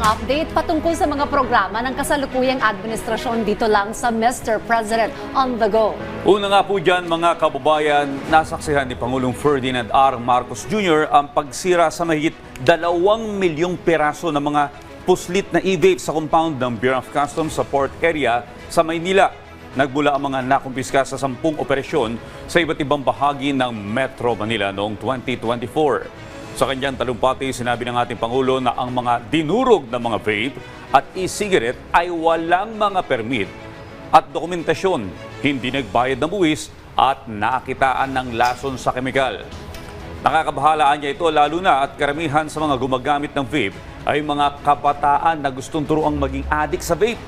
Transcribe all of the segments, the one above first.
ang update patungkol sa mga programa ng kasalukuyang administrasyon dito lang sa Mr. President on the go. Una nga po dyan mga kababayan, nasaksihan ni Pangulong Ferdinand R. Marcos Jr. ang pagsira sa mahigit dalawang milyong peraso ng mga puslit na e-vape sa compound ng Bureau of Customs sa port area sa Maynila. Nagmula ang mga nakumpiska sa sampung operasyon sa iba't ibang bahagi ng Metro Manila noong 2024. Sa kanyang talumpati, sinabi ng ating Pangulo na ang mga dinurog na mga vape at e-cigarette ay walang mga permit at dokumentasyon, hindi nagbayad ng buwis at nakitaan ng lason sa kemikal. Nakakabahalaan niya ito lalo na at karamihan sa mga gumagamit ng vape ay mga kabataan na gustong turuang maging adik sa vape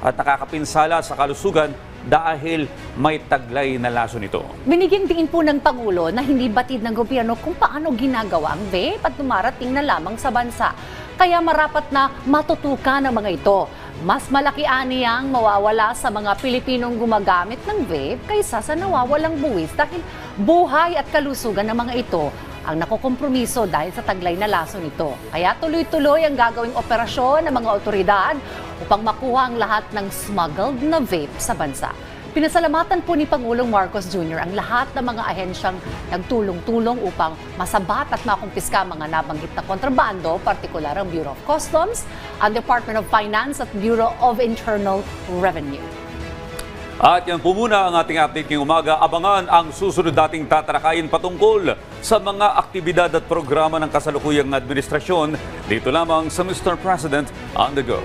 at nakakapinsala sa kalusugan dahil may taglay na lason ito. Binigyan din po ng Pangulo na hindi batid ng gobyerno kung paano ginagawa ang vape at dumarating na lamang sa bansa. Kaya marapat na matutukan ang mga ito. Mas malaki ani ang mawawala sa mga Pilipinong gumagamit ng vape kaysa sa nawawalang buwis dahil buhay at kalusugan ng mga ito ang nakokompromiso dahil sa taglay na laso nito. Kaya tuloy-tuloy ang gagawing operasyon ng mga otoridad upang makuha ang lahat ng smuggled na vape sa bansa. Pinasalamatan po ni Pangulong Marcos Jr. ang lahat ng mga ahensyang nagtulong-tulong upang masabat at makumpiska ang mga nabanggit na kontrabando, partikular ang Bureau of Customs, ang Department of Finance at Bureau of Internal Revenue. At yan po muna ang ating update ngayong umaga. Abangan ang susunod dating tatarakayin patungkol sa mga aktibidad at programa ng kasalukuyang administrasyon dito lamang sa Mr. President on the Go.